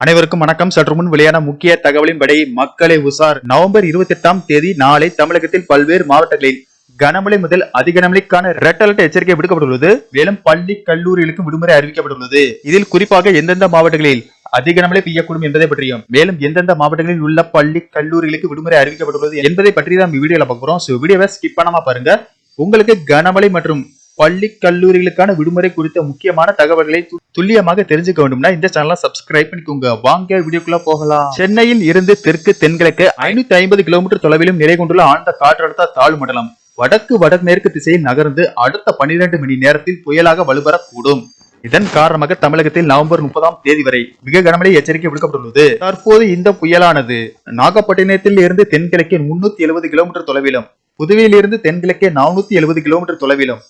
அனைவருக்கும் வணக்கம். சற்று முன் வெளியான முக்கிய தகவலின்படி மக்களை உசார் நவம்பர் இருபத்தி எட்டாம் தேதி நாளை தமிழகத்தில் பல்வேறு மாவட்டங்களில் கனமழை முதல் அதிகனமழைக்கான ரெட் அலர்ட் எச்சரிக்கை விடுக்கப்பட்டுள்ளது. மேலும் பள்ளி கல்லூரிகளுக்கும் விடுமுறை அறிவிக்கப்பட்டுள்ளது. இதில் குறிப்பாக எந்தெந்த மாவட்டங்களில் அதிக கனமழை பெய்யக்கூடும் என்பதை பற்றியும் மேலும் எந்தெந்த மாவட்டங்களில் உள்ள பள்ளி கல்லூரிகளுக்கு விடுமுறை அறிவிக்கப்பட்டுள்ளது என்பதை பற்றி தான் வீடியோல பார்க்குறோம் ஸோ வீடியோவை ஸ்கிப் பண்ணாம பாருங்க. உங்களுக்கு கனமழை மற்றும் பள்ளி கல்லூரிகளுக்கான விடுமுறை குறித்த முக்கியமான தகவல்களை துல்லியமாக தெரிஞ்சுக்க வேண்டும்னா இந்த சேனலை சப்ஸ்கிரைப் பண்ணிக்கோங்க. வாங்க வீடியோக்குள்ள போகலாம். சென்னையில் இருந்து தெற்கு தென்கிழக்கு ஐநூத்தி ஐம்பது கிலோமீட்டர் தொலைவிலும் நிலை கொண்டுள்ள ஆழ்ந்த காற்றழுத்த தாழ்வு மண்டலம். வடக்கு வடமேற்கு திசையில் நகர்ந்து அடுத்த 12 மணி நேரத்தில் புயலாக வலுப்பெறக்கூடும் இதன் காரணமாக தமிழகத்தில் நவம்பர் முப்பதாம் தேதி வரை மிக கனமழை எச்சரிக்கை விடுக்கப்பட்டுள்ளது. தற்போது இந்த புயலானது நாகப்பட்டினத்தில் இருந்து தென்கிழக்கே முன்னூத்தி எழுபது கிலோமீட்டர் தொலைவிலும் புதுவையிலிருந்து தென்கிழக்கே நானூத்தி எழுபது கிலோமீட்டர் தொலைவிலும்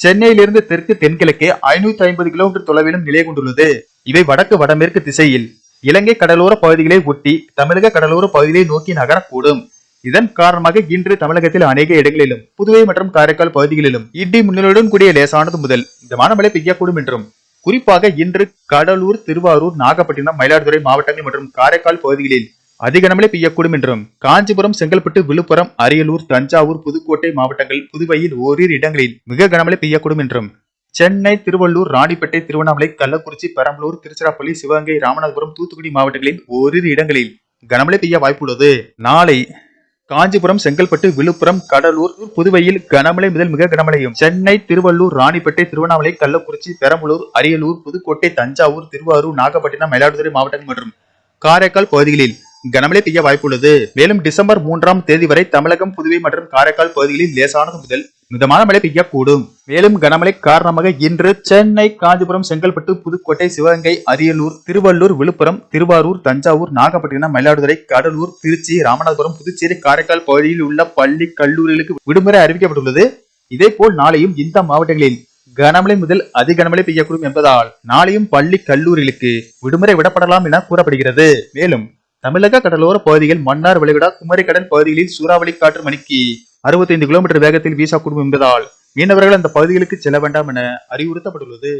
சென்னையிலிருந்து தெற்கு தென்கிழக்கே ஐநூத்தி ஐம்பது கிலோமீட்டர் தொலைவிலும் நிலை கொண்டுள்ளது. இவை வடக்கு வடமேற்கு திசையில் இலங்கை கடலோர பகுதிகளை ஒட்டி தமிழக கடலோர பகுதிகளை நோக்கி நகரக்கூடும். இதன் காரணமாக இன்று தமிழகத்தில் அநேக இடங்களிலும் புதுவை மற்றும் காரைக்கால் பகுதிகளிலும் இடி முன்னிலையுடன் கூடிய லேசானது முதல் மிதமான மழை பெய்யக்கூடும் என்றும் குறிப்பாக இன்று கடலூர் திருவாரூர் நாகப்பட்டினம் மயிலாடுதுறை மாவட்டங்கள் மற்றும் காரைக்கால் பகுதிகளில் அதிக கனமழை பெய்யக்கூடும் என்றும் காஞ்சிபுரம் செங்கல்பட்டு விழுப்புரம் அரியலூர் தஞ்சாவூர் புதுக்கோட்டை மாவட்டங்கள் புதுவையில் ஓரிரு இடங்களில் மிக கனமழை பெய்யக்கூடும் என்றும் சென்னை திருவள்ளூர் ராணிப்பேட்டை திருவண்ணாமலை கள்ளக்குறிச்சி பெரம்பலூர் திருச்சிராப்பள்ளி சிவகங்கை ராமநாதபுரம் தூத்துக்குடி மாவட்டங்களில் ஓரிரு இடங்களில் கனமழை பெய்ய வாய்ப்புள்ளது. நாளை காஞ்சிபுரம் செங்கல்பட்டு விழுப்புரம் கடலூர் புதுவையில் கனமழை முதல் மிக கனமழையும் சென்னை திருவள்ளூர் ராணிப்பேட்டை திருவண்ணாமலை கள்ளக்குறிச்சி பெரம்பலூர் அரியலூர் புதுக்கோட்டை தஞ்சாவூர் திருவாரூர் நாகப்பட்டினம் மயிலாடுதுறை மாவட்டங்கள் மற்றும் காரைக்கால் பகுதிகளில் கனமழை பெய்ய வாய்ப்புள்ளது. மேலும் டிசம்பர் மூன்றாம் தேதி வரை தமிழகம் புதுவை மற்றும் காரைக்கால் பகுதிகளில் லேசானது முதல் மிதமான மழை பெய்யக்கூடும். மேலும் கனமழை காரணமாக இன்று சென்னை காஞ்சிபுரம் செங்கல்பட்டு புதுக்கோட்டை சிவகங்கை அரியலூர் திருவள்ளூர் விழுப்புரம் திருவாரூர் தஞ்சாவூர் நாகப்பட்டினம் மயிலாடுதுறை கடலூர் திருச்சி ராமநாதபுரம் புதுச்சேரி காரைக்கால் பகுதியில் உள்ள பள்ளி கல்லூரிகளுக்கு விடுமுறை அறிவிக்கப்பட்டுள்ளது. இதேபோல் நாளையும் இந்த மாவட்டங்களில் கனமழை முதல் அதி கனமழை பெய்யக்கூடும் என்பதால் நாளையும் பள்ளி கல்லூரிகளுக்கு விடுமுறை விடப்படலாம் என கூறப்படுகிறது. மேலும் தமிழக கடலோர பகுதிகள் மன்னார் விளைகுடா குமரிக்கடல் பகுதிகளில் சூறாவளி காற்று மணிக்கு 65 கிலோமீட்டர் வேகத்தில் வீசக்கூடும் என்பதால் மீனவர்கள் அந்த பகுதிகளுக்கு செல்ல வேண்டாம் என அறிவுறுத்தப்பட்டுள்ளது.